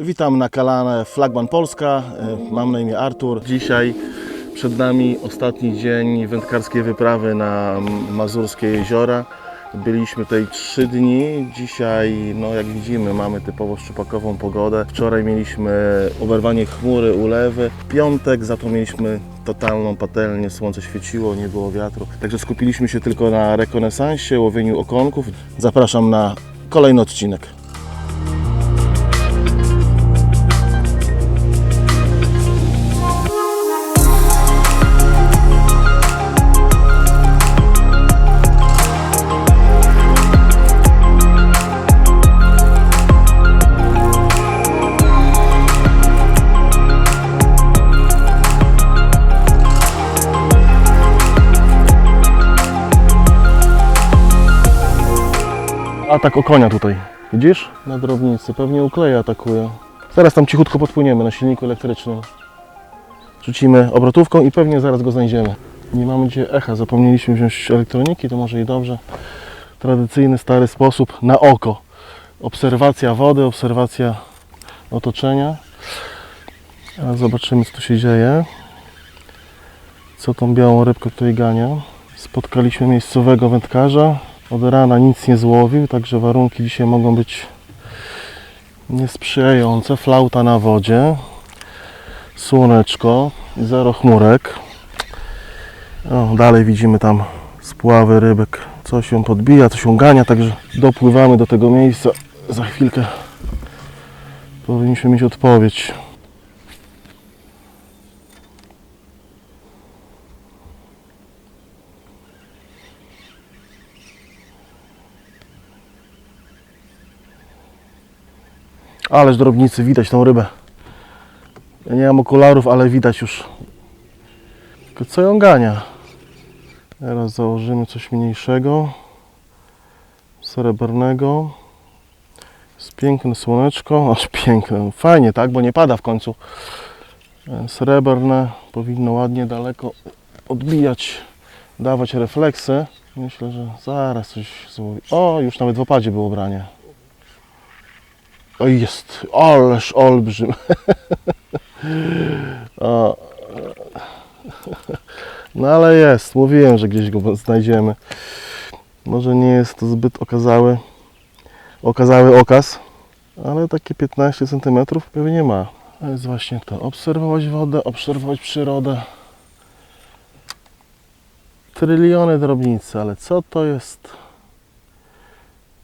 Witam na kanale Flagman Polska. E, Mam na imię Artur. Dzisiaj przed nami ostatni dzień wędkarskiej wyprawy na Mazurskie jeziora. Byliśmy tutaj trzy dni. Dzisiaj, no jak widzimy, mamy typowo szczupakową pogodę. Wczoraj mieliśmy oberwanie chmury, ulewy. Piątek za to mieliśmy totalną patelnię, słońce świeciło, nie było wiatru. Także skupiliśmy się tylko na rekonesansie, łowieniu okonków. Zapraszam na kolejny odcinek. Atak o konia tutaj. Widzisz? Na drobnicy. Pewnie ukleja atakuje. Zaraz tam cichutko podpłyniemy na silniku elektrycznym. Rzucimy obrotówką i pewnie zaraz go znajdziemy. Nie mamy gdzie echa. Zapomnieliśmy wziąć elektroniki, to może i dobrze. Tradycyjny, stary sposób na oko. Obserwacja wody, obserwacja otoczenia. Zobaczymy, co tu się dzieje. Co tą białą rybkę tutaj gania. Spotkaliśmy miejscowego wędkarza. Od rana nic nie złowił, także warunki dzisiaj mogą być niesprzyjające. Flauta na wodzie, słoneczko, zero chmurek. O, dalej widzimy tam spławy rybek. Coś się podbija, coś się gania, także dopływamy do tego miejsca. Za chwilkę powinniśmy mieć odpowiedź. Ależ drobnicy, widać tą rybę. Ja nie mam okularów, ale widać już. Tylko co ją gania? Teraz założymy coś mniejszego. Srebrnego. Jest piękne słoneczko. Aż piękne. Fajnie, tak? Bo nie pada w końcu. E, Srebrne. Powinno ładnie daleko odbijać, dawać refleksy. Myślę, że zaraz coś złowi. O, już nawet w opadzie było branie. O jest, ależ olbrzym. o. No ale jest, mówiłem, że gdzieś go znajdziemy. Może nie jest to zbyt okazały, okazały okaz, ale takie 15 cm pewnie ma. To jest właśnie to, obserwować wodę, obserwować przyrodę. Tryliony drobnicy, ale co to jest?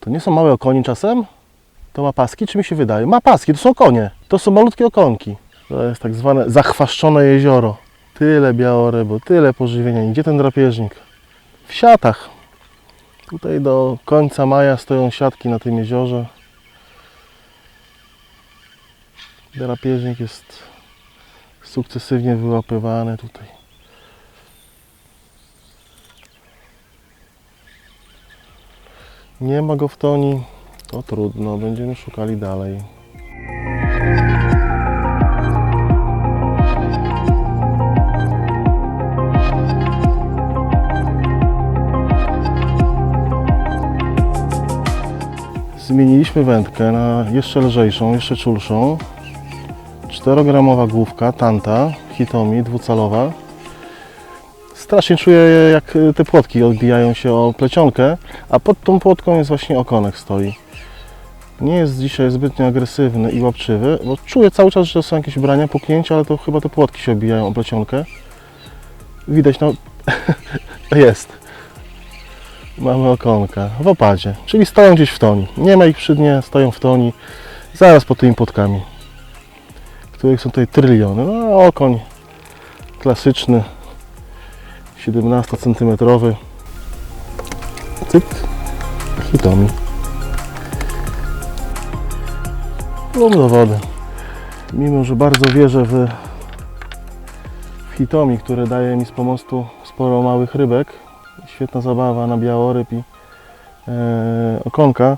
To nie są małe okoni czasem? To ma paski, czy mi się wydaje? Ma paski, to są konie. To są malutkie okonki. To jest tak zwane zachwaszczone jezioro. Tyle białorybu, tyle pożywienia. Gdzie ten drapieżnik? W siatach. Tutaj do końca maja stoją siatki na tym jeziorze. Drapieżnik jest sukcesywnie wyłapywany tutaj. Nie ma go w toni. To trudno, będziemy szukali dalej. Zmieniliśmy wędkę na jeszcze lżejszą, jeszcze czulszą. 4-gramowa główka, tanta, hitomi, dwucalowa. Strasznie czuję, jak te płotki odbijają się o plecionkę, a pod tą płotką jest właśnie okonek stoi. Nie jest dzisiaj zbytnio agresywny i łapczywy, bo czuję cały czas, że są jakieś brania, puknięcia, ale to chyba te płotki się odbijają o plecionkę. Widać, no jest. Mamy okonka w opadzie, czyli stoją gdzieś w toni. Nie ma ich przy dnie, stoją w toni, zaraz pod tymi płotkami, których są tutaj tryliony. No, okoń klasyczny, 17 cm. Cyk, hitomi. Plum do wody. Mimo, że bardzo wierzę w, w hitomi, które daje mi z pomostu sporo małych rybek, świetna zabawa na białoryb i e, okonka,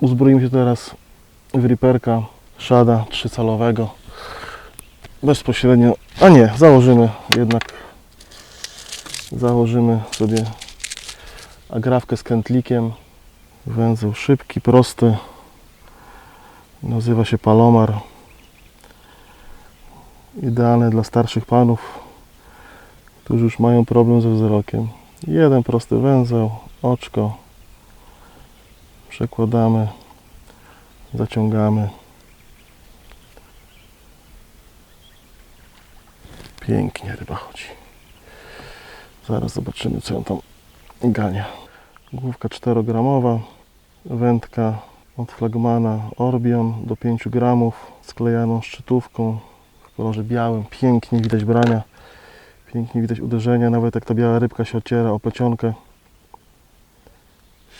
uzbroimy się teraz w riperka szada trzycalowego. Bezpośrednio, a nie, założymy jednak założymy sobie agrawkę z kętlikiem. Węzeł szybki, prosty nazywa się Palomar Idealne dla starszych panów, którzy już mają problem ze wzrokiem. Jeden prosty węzeł, oczko. Przekładamy, zaciągamy. Pięknie ryba chodzi. Zaraz zobaczymy, co ją tam gania. Główka 4-gramowa, wędka od flagmana Orbion do 5 gramów, sklejaną szczytówką w kolorze białym. Pięknie widać brania, pięknie widać uderzenia, nawet jak ta biała rybka się ociera o plecionkę.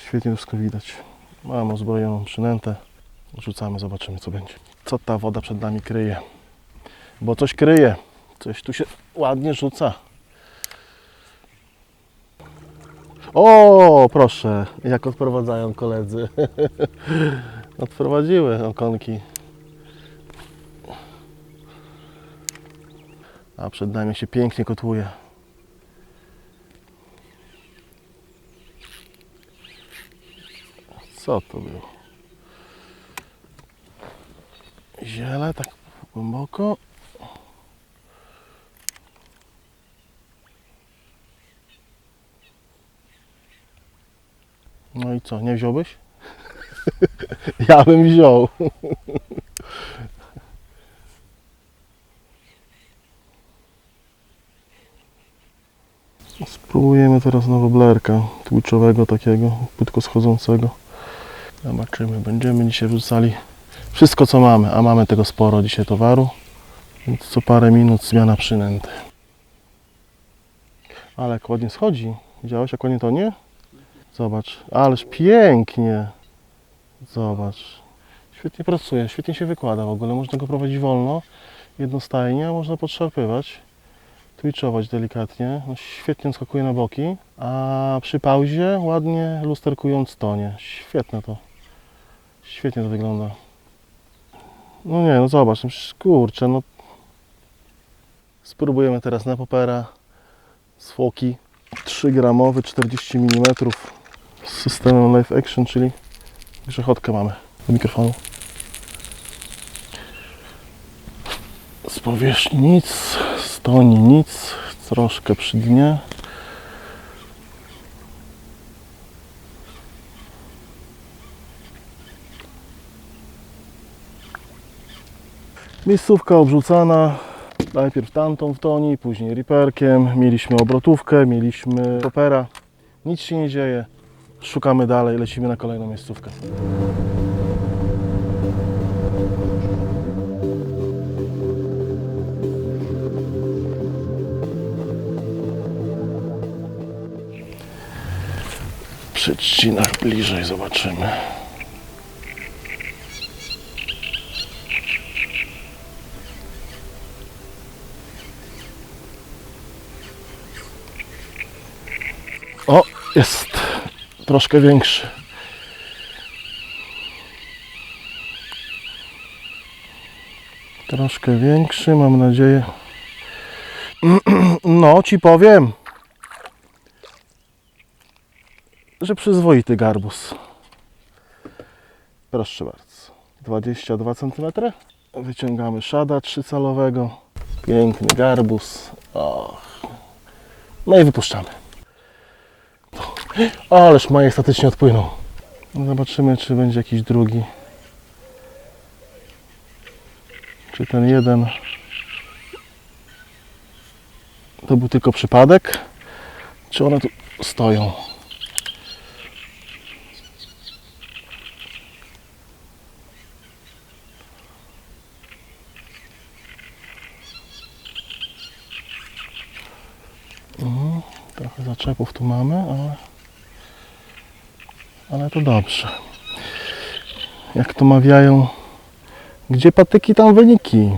Świetnie wszystko widać. Mamy uzbrojoną przynętę. Rzucamy, zobaczymy co będzie. Co ta woda przed nami kryje? Bo coś kryje. Coś tu się ładnie rzuca. O, proszę, jak odprowadzają koledzy. Odprowadziły okonki. A przed nami się pięknie kotłuje. Co to było? Ziele, tak głęboko. Co, nie wziąłbyś? ja bym wziął. Spróbujemy teraz nowoblerka tłuczowego takiego, płytko schodzącego. Zobaczymy, będziemy dzisiaj wrzucali wszystko co mamy, a mamy tego sporo dzisiaj towaru. Więc co parę minut zmiana przynęty. Ale jak ładnie schodzi. Widziałeś jak ładnie to nie? Zobacz, ależ pięknie. Zobacz. Świetnie pracuje, świetnie się wykłada w ogóle. Można go prowadzić wolno, jednostajnie, a można podszarpywać, twitchować delikatnie. No, świetnie skakuje na boki, a przy pauzie ładnie lusterkując tonie. Świetne to. Świetnie to wygląda. No nie, no zobacz, no kurczę, no. Spróbujemy teraz na popera z foki 3 gramowy 40 mm z systemem live action, czyli grzechotkę mamy do mikrofonu. Z powierzchni nic, z toni nic, troszkę przy dnie. Miejscówka obrzucana, najpierw tamtą w toni, później riperkiem, mieliśmy obrotówkę, mieliśmy popera, nic się nie dzieje, szukamy dalej, lecimy na kolejną miejscówkę. Przy bliżej zobaczymy. O, jest troszkę większy. Troszkę większy, mam nadzieję. No, ci powiem, że przyzwoity garbus. Proszę bardzo. 22 cm. Wyciągamy szada trzycalowego. Piękny garbus. Och. No i wypuszczamy. Ależ majestatycznie odpłynął. Zobaczymy, czy będzie jakiś drugi. Czy ten jeden to był tylko przypadek? Czy one tu stoją? Mhm, Trochę zaczepów tu mamy, ale ale to dobrze. Jak to mawiają, gdzie patyki, tam wyniki.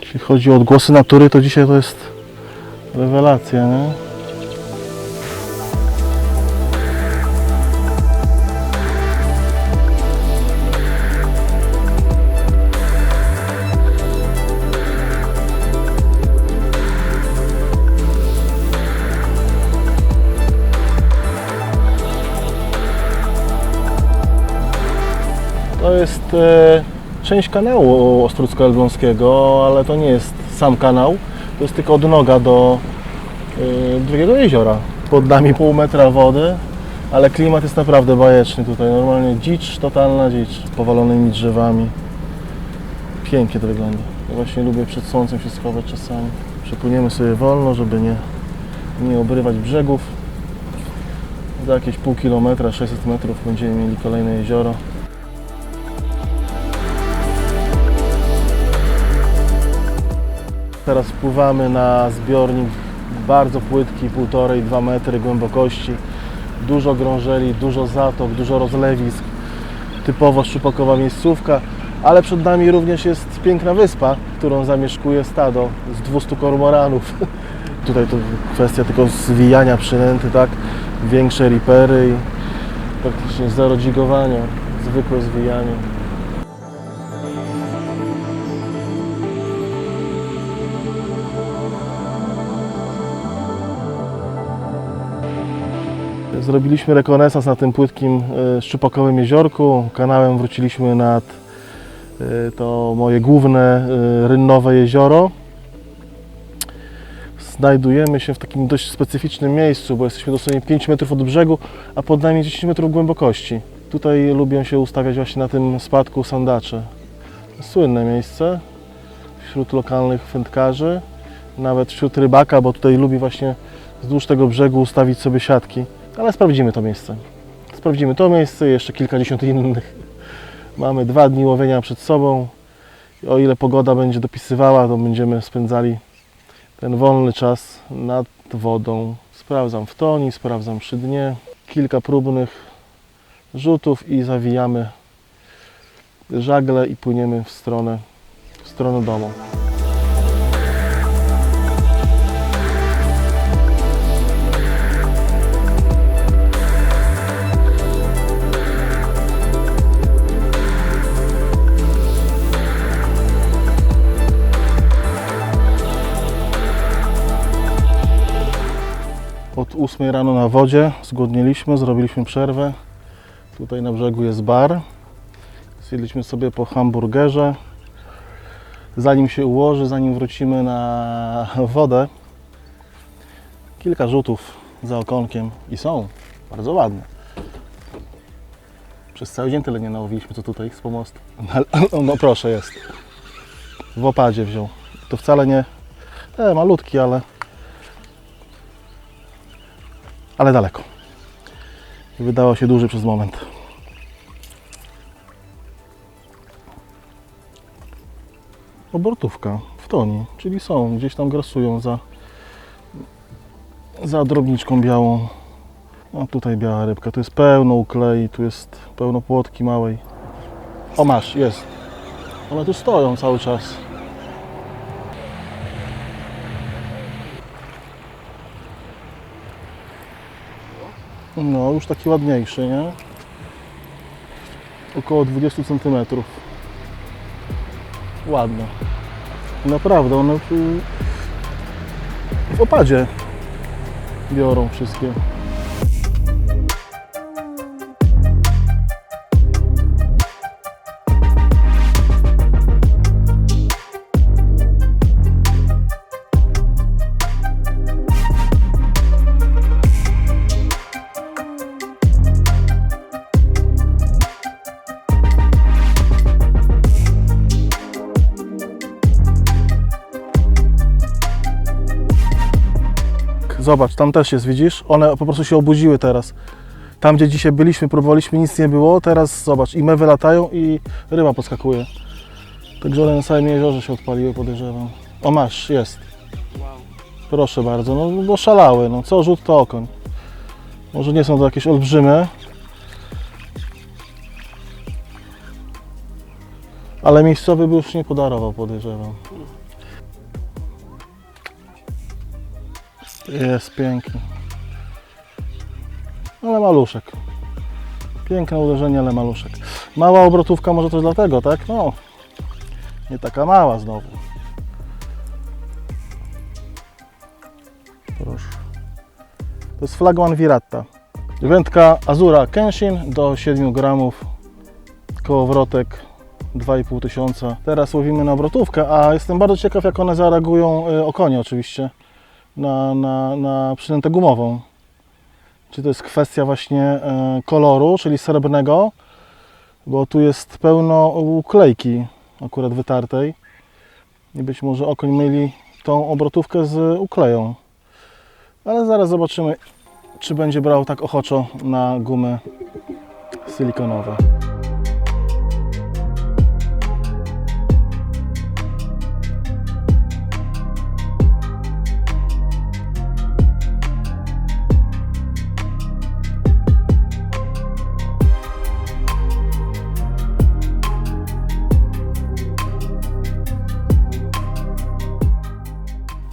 Jeśli chodzi o odgłosy natury, to dzisiaj to jest rewelacja, nie? E, część kanału Ostrucko-Elbląskiego, ale to nie jest sam kanał, to jest tylko odnoga do y, drugiego jeziora. Pod nami pół metra wody, ale klimat jest naprawdę bajeczny tutaj. Normalnie dzicz, totalna dzicz, powalonymi drzewami. Pięknie to wygląda. Ja właśnie lubię przed słońcem się schować czasami. Przepłyniemy sobie wolno, żeby nie, nie obrywać brzegów. Za jakieś pół kilometra, 600 metrów będziemy mieli kolejne jezioro. Teraz wpływamy na zbiornik bardzo płytki, 1,5-2 metry głębokości. Dużo grążeli, dużo zatok, dużo rozlewisk. Typowo szczupakowa miejscówka, ale przed nami również jest piękna wyspa, którą zamieszkuje stado z 200 kormoranów. Tutaj to kwestia tylko zwijania przynęty, tak? Większe ripery i praktycznie zero dzigowania, zwykłe zwijanie. Zrobiliśmy rekonesans na tym płytkim e, szczupakowym jeziorku. Kanałem wróciliśmy nad e, to moje główne e, rynnowe jezioro. Znajdujemy się w takim dość specyficznym miejscu, bo jesteśmy dosłownie 5 metrów od brzegu, a pod nami 10 metrów głębokości. Tutaj lubią się ustawiać właśnie na tym spadku sandacze. Słynne miejsce wśród lokalnych wędkarzy, nawet wśród rybaka, bo tutaj lubi właśnie wzdłuż tego brzegu ustawić sobie siatki. Ale sprawdzimy to miejsce. Sprawdzimy to miejsce jeszcze kilkadziesiąt innych. Mamy dwa dni łowienia przed sobą. O ile pogoda będzie dopisywała, to będziemy spędzali ten wolny czas nad wodą. Sprawdzam w toni, sprawdzam przy dnie. Kilka próbnych rzutów i zawijamy żagle i płyniemy w stronę, w stronę domu. Od 8 rano na wodzie zgłodniliśmy, zrobiliśmy przerwę. Tutaj na brzegu jest bar. Zjedliśmy sobie po hamburgerze. Zanim się ułoży, zanim wrócimy na wodę, kilka rzutów za okonkiem i są bardzo ładne. Przez cały dzień tyle nie nałowiliśmy, co tutaj z pomostu. No, no proszę, jest. W opadzie wziął. To wcale nie e, malutki, ale ale daleko. Wydawał się duży przez moment. Obortówka w toni, czyli są, gdzieś tam grasują za, za drobniczką białą. No tutaj biała rybka, tu jest pełno uklei, tu jest pełno płotki małej. O masz, jest. One tu stoją cały czas. No, już taki ładniejszy, nie? Około 20 cm. Ładne. Naprawdę, one w opadzie biorą wszystkie. Zobacz, tam też jest, widzisz? One po prostu się obudziły teraz. Tam, gdzie dzisiaj byliśmy, próbowaliśmy, nic nie było. Teraz zobacz, i mewy latają i ryba podskakuje. Także one na całym jeziorze się odpaliły, podejrzewam. O, masz, jest. Proszę bardzo, no bo szalały, no co rzut to okoń. Może nie są to jakieś olbrzymy. Ale miejscowy by już nie podarował, podejrzewam. Jest piękny. Ale maluszek. Piękne uderzenie, ale maluszek. Mała obrotówka może też dlatego, tak? No, nie taka mała znowu. Proszę. To jest flagman Viratta. Wędka Azura Kenshin do 7 gramów. Kołowrotek 2,5 tysiąca. Teraz łowimy na obrotówkę, a jestem bardzo ciekaw, jak one zareagują, y, okonie oczywiście, na, na, na przynętę gumową. Czy to jest kwestia właśnie y, koloru, czyli srebrnego, bo tu jest pełno uklejki akurat wytartej i być może okoń myli tą obrotówkę z ukleją. Ale zaraz zobaczymy, czy będzie brał tak ochoczo na gumy silikonowe.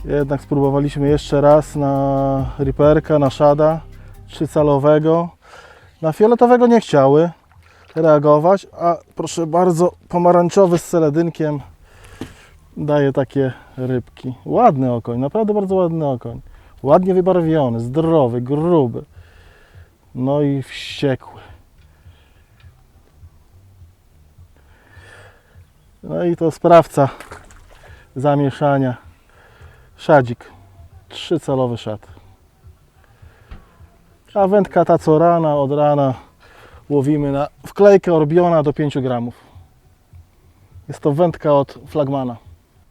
Jednak spróbowaliśmy jeszcze raz na Reaperka, na Shada trzycalowego. Na fioletowego nie chciały reagować, a proszę bardzo, pomarańczowy z seledynkiem daje takie rybki. Ładny okoń, naprawdę bardzo ładny okoń. Ładnie wybarwiony, zdrowy, gruby. No i wściekły. No i to sprawca zamieszania. Szadzik. Trzycalowy szat. A wędka ta co rana, od rana łowimy na wklejkę Orbiona do 5 gramów. Jest to wędka od flagmana.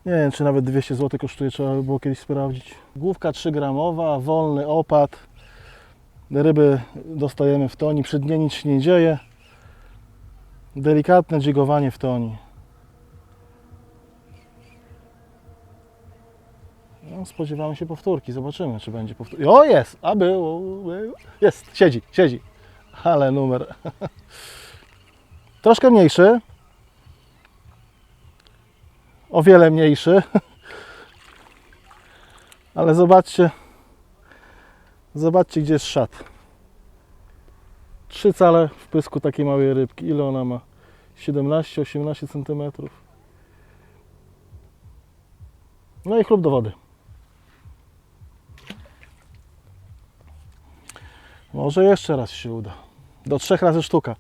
Nie wiem, czy nawet 200 zł kosztuje, trzeba by było kiedyś sprawdzić. Główka 3 gramowa, wolny opad. Ryby dostajemy w toni, przy dnie nic się nie dzieje. Delikatne dźwigowanie w toni. No, spodziewamy się powtórki, zobaczymy, czy będzie powtórka. O, jest! A było. Jest, siedzi, siedzi. Ale numer. Troszkę mniejszy. O wiele mniejszy. Ale zobaczcie. Zobaczcie, gdzie jest szat. Trzy cale w pysku takiej małej rybki. Ile ona ma? 17-18 cm. No i chlub do wody. Może jeszcze raz się uda. Do trzech razy sztuka.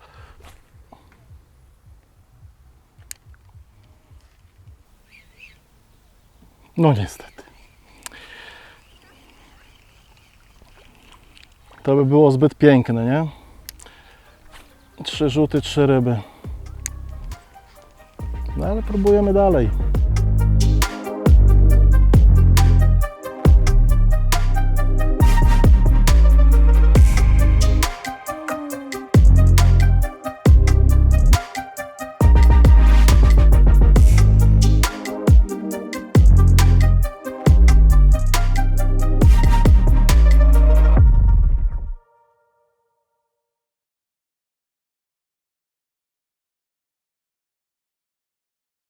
No niestety. To by było zbyt piękne, nie? Trzy rzuty, trzy ryby. No ale próbujemy dalej.